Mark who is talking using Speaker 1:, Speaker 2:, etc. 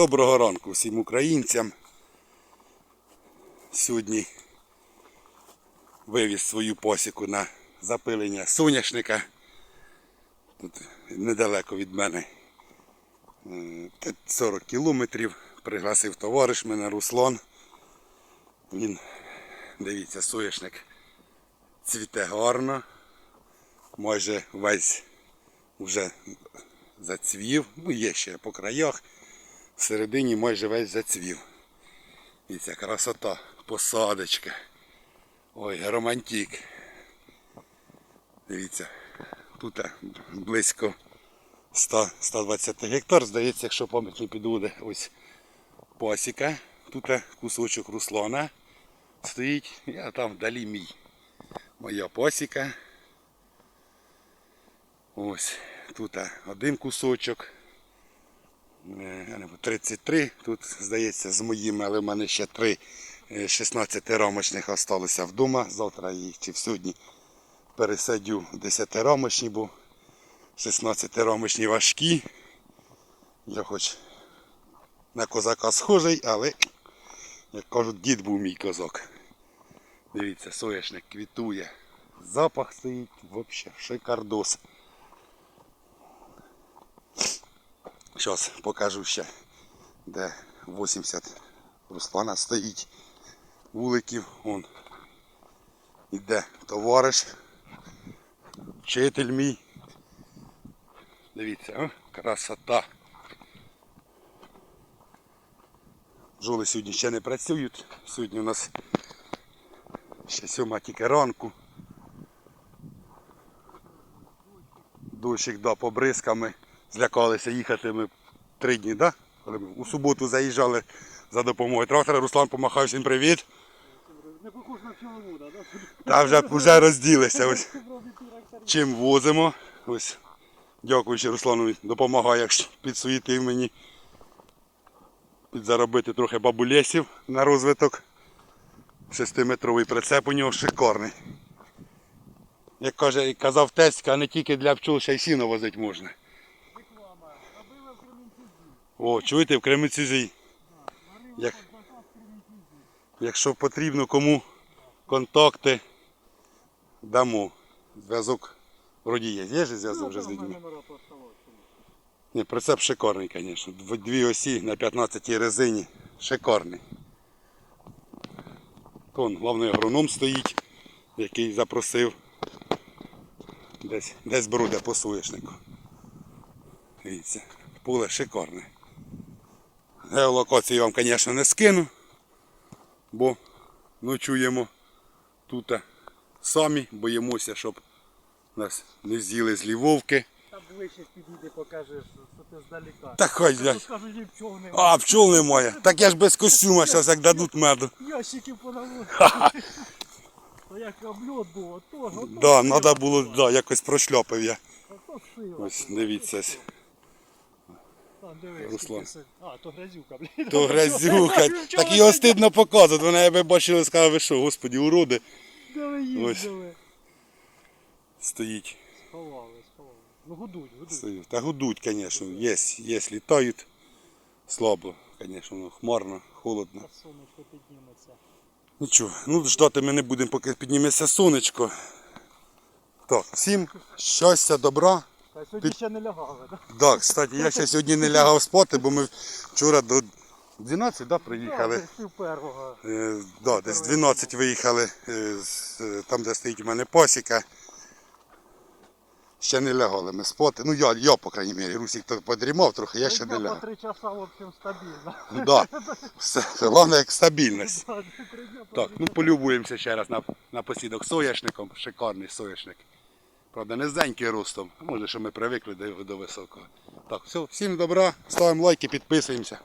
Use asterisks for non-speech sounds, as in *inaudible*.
Speaker 1: Доброго ранку всім українцям. Сьогодні вивіз свою посіку на запилення соняшника. Тут недалеко від мене е, 40 кілометрів. Пригласив товариш мене Руслан. Він, дивіться, соняшник цвіте гарно. Майже весь вже зацвів. Ну, є ще по краях. Всередині майже весь зацвів. І ця красота, посадочка. Ой, романтик. Дивіться, тут е, близько 100, 120 гектар, здається, якщо пам'ять не підводе, ось пасіка. Тут е, кусочок руслана стоїть, а там вдалі мій. Моя пасіка. Ось тут е, один кусочок. Е, я не знаю, 33. Тут, здається, з моїми, але в мене ще три 16 рамочних залишилося вдома. Завтра їх чи сьогодні пересадю 10 рамочні, бо 16 рамочні важкі. Я хоч на козака схожий, але, як кажуть, дід був мій козак. Дивіться, соняшник квітує. Запах стоїть взагалі шикардос. Зараз покажу ще, де 80 Руслана стоїть вуликів. Вон іде товариш, вчитель мій. Дивіться, о, красота. Бджоли сьогодні ще не працюють. Сьогодні у нас ще сьома тільки ранку. Дощик да, побризками. Злякалися їхати ми три дні, да? У суботу заїжджали за допомогою трактора. Руслан помахав всім привіт.
Speaker 2: Не похож на пчеловода, да?
Speaker 1: Та вже, вже розділися. Ось. Чим возимо. Ось. Дякуючи Руслану, допомагає як підсуїтив мені. Підзаробити трохи бабулесів на розвиток. Шестиметровий прицеп у нього шикарний. Як каже, казав Теська, не тільки для пчол, ще й сіно возити можна. О, чуєте, в Кременцюзі. Як, якщо потрібно кому контакти, дамо. Зв'язок вроді є. Є ж зв'язок вже з людьми? Ні, прицеп шикарний, звісно. Дві осі на 15 резині. Шикарний. Тон, головний агроном стоїть, який запросив. Десь, десь бруде по соняшнику. Дивіться, поле шикарне. Геолокацію я вам, звісно, не скину, бо ночуємо тут самі, боїмося, щоб нас не з'їли злі вовки.
Speaker 2: Там ближче підійди, покажеш, що ти здалека.
Speaker 1: Та хай, блядь.
Speaker 2: Скажуть, і пчол немає.
Speaker 1: А, пчол немає. Так я ж без костюма зараз як дадуть меду. *laughs*
Speaker 2: Ящиків понаводили. То як обльот було, то, ото
Speaker 1: Да, треба було, да, якось прошльопив я. Ось, дивіться. Ось.
Speaker 2: Дивись,
Speaker 1: Руслан.
Speaker 2: скільки си- А, то грязюка, блін.
Speaker 1: То *laughs* грязюка. Так його стидно показувати. Вона я би бачила, сказала, ви що, господі, уроди.
Speaker 2: Де
Speaker 1: Ось.
Speaker 2: їздили?
Speaker 1: Стоїть.
Speaker 2: Сховали, сховали. Ну гудуть, гудуть.
Speaker 1: стоїть. Та гудуть, звісно. Є, є, літають. Слабо, звісно, ну, хмарно, холодно.
Speaker 2: А сонечко підніметься.
Speaker 1: Нічого, ну ждати ми не будемо, поки підніметься сонечко. Так, всім щастя, добра.
Speaker 2: Та сьогодні ще не лягали, так?
Speaker 1: Да, кстати, я ще сьогодні не лягав спати, бо ми вчора до 12 да, приїхали.
Speaker 2: Пів первого.
Speaker 1: Е, да, десь 12 виїхали е, з, е, там, де стоїть у мене посіка. Ще не лягали ми спати. Ну я, я по крайній мірі, Русік то подрімав трохи, я ще не
Speaker 2: Три дня
Speaker 1: лягав.
Speaker 2: по три часа, в общем, стабільно.
Speaker 1: Да. *laughs* Все, головне як стабільність. Так, ну полюбуємося ще раз на, на посідок соняшником. Шикарний соняшник. Правда, низенький ростом. Може, що ми привикли до високого. Так, все, всім добра, ставимо лайки, підписуємося.